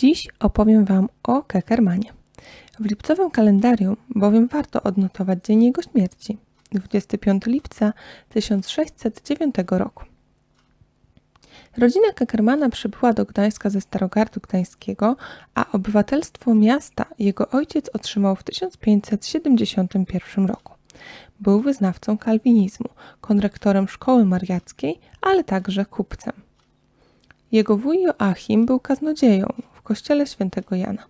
Dziś opowiem Wam o Kekermanie. W lipcowym kalendarium bowiem warto odnotować dzień jego śmierci 25 lipca 1609 roku. Rodzina Kekermana przybyła do Gdańska ze Starogardu Gdańskiego, a obywatelstwo miasta jego ojciec otrzymał w 1571 roku. Był wyznawcą kalwinizmu, konrektorem szkoły mariackiej, ale także kupcem. Jego wuj Joachim był kaznodzieją w kościele świętego Jana.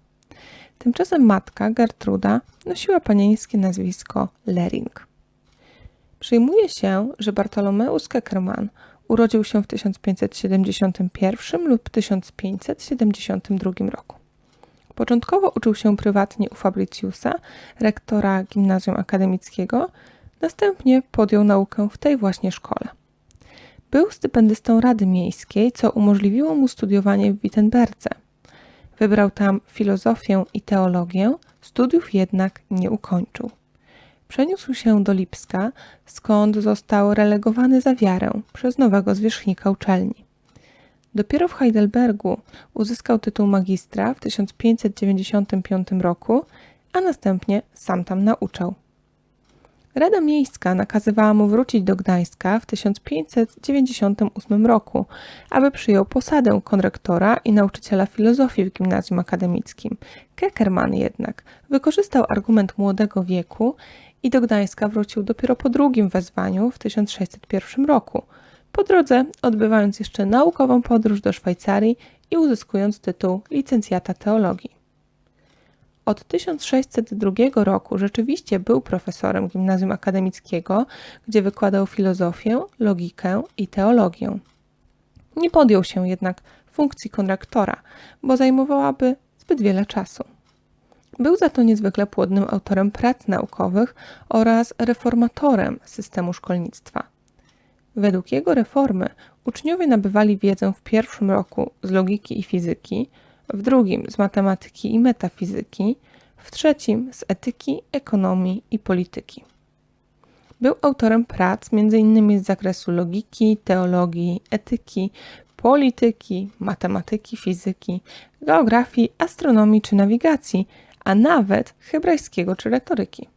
Tymczasem matka, Gertruda, nosiła panieńskie nazwisko Lering. Przyjmuje się, że Bartolomeus Keckerman urodził się w 1571 lub 1572 roku. Początkowo uczył się prywatnie u Fabriciusa, rektora gimnazjum akademickiego, następnie podjął naukę w tej właśnie szkole. Był stypendystą Rady Miejskiej, co umożliwiło mu studiowanie w Wittenberdze. Wybrał tam filozofię i teologię, studiów jednak nie ukończył. Przeniósł się do Lipska, skąd został relegowany za wiarę przez nowego zwierzchnika uczelni. Dopiero w Heidelbergu uzyskał tytuł magistra w 1595 roku, a następnie sam tam nauczał. Rada Miejska nakazywała mu wrócić do Gdańska w 1598 roku, aby przyjął posadę konrektora i nauczyciela filozofii w gimnazjum akademickim. Keckerman jednak wykorzystał argument młodego wieku i do Gdańska wrócił dopiero po drugim wezwaniu w 1601 roku, po drodze odbywając jeszcze naukową podróż do Szwajcarii i uzyskując tytuł licencjata teologii. Od 1602 roku rzeczywiście był profesorem gimnazjum akademickiego, gdzie wykładał filozofię, logikę i teologię. Nie podjął się jednak funkcji konrektora, bo zajmowałaby zbyt wiele czasu. Był za to niezwykle płodnym autorem prac naukowych oraz reformatorem systemu szkolnictwa. Według jego reformy uczniowie nabywali wiedzę w pierwszym roku z logiki i fizyki, w drugim z matematyki i metafizyki, w trzecim z etyki, ekonomii i polityki. Był autorem prac m.in. z zakresu logiki, teologii, etyki, polityki, matematyki, fizyki, geografii, astronomii czy nawigacji, a nawet hebrajskiego czy retoryki.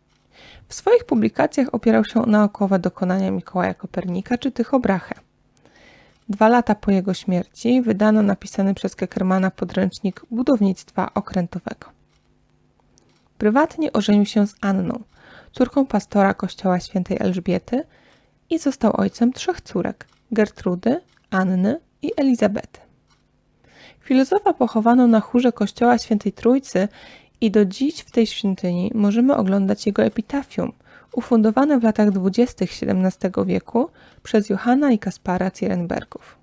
W swoich publikacjach opierał się o naukowe dokonania Mikołaja Kopernika czy Tycho Brahe. Dwa lata po jego śmierci wydano napisany przez Keckermana podręcznik budownictwa okrętowego. Prywatnie ożenił się z Anną, córką pastora kościoła świętej Elżbiety i został ojcem trzech córek Gertrudy, Anny i Elizabety. Filozofa pochowano na chórze kościoła świętej Trójcy i do dziś w tej świątyni możemy oglądać jego epitafium, ufundowane w latach dwudziestych XVII wieku przez Johanna i Kaspara Zierenbergów.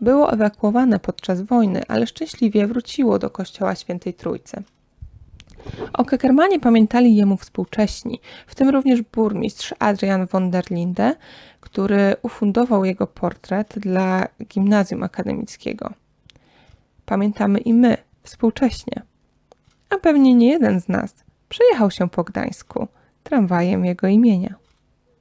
Było ewakuowane podczas wojny, ale szczęśliwie wróciło do kościoła świętej Trójcy. O Kekermanie pamiętali jemu współcześni, w tym również burmistrz Adrian von der Linde, który ufundował jego portret dla gimnazjum akademickiego. Pamiętamy i my, współcześnie. A pewnie nie jeden z nas przejechał się po Gdańsku tramwajem jego imienia.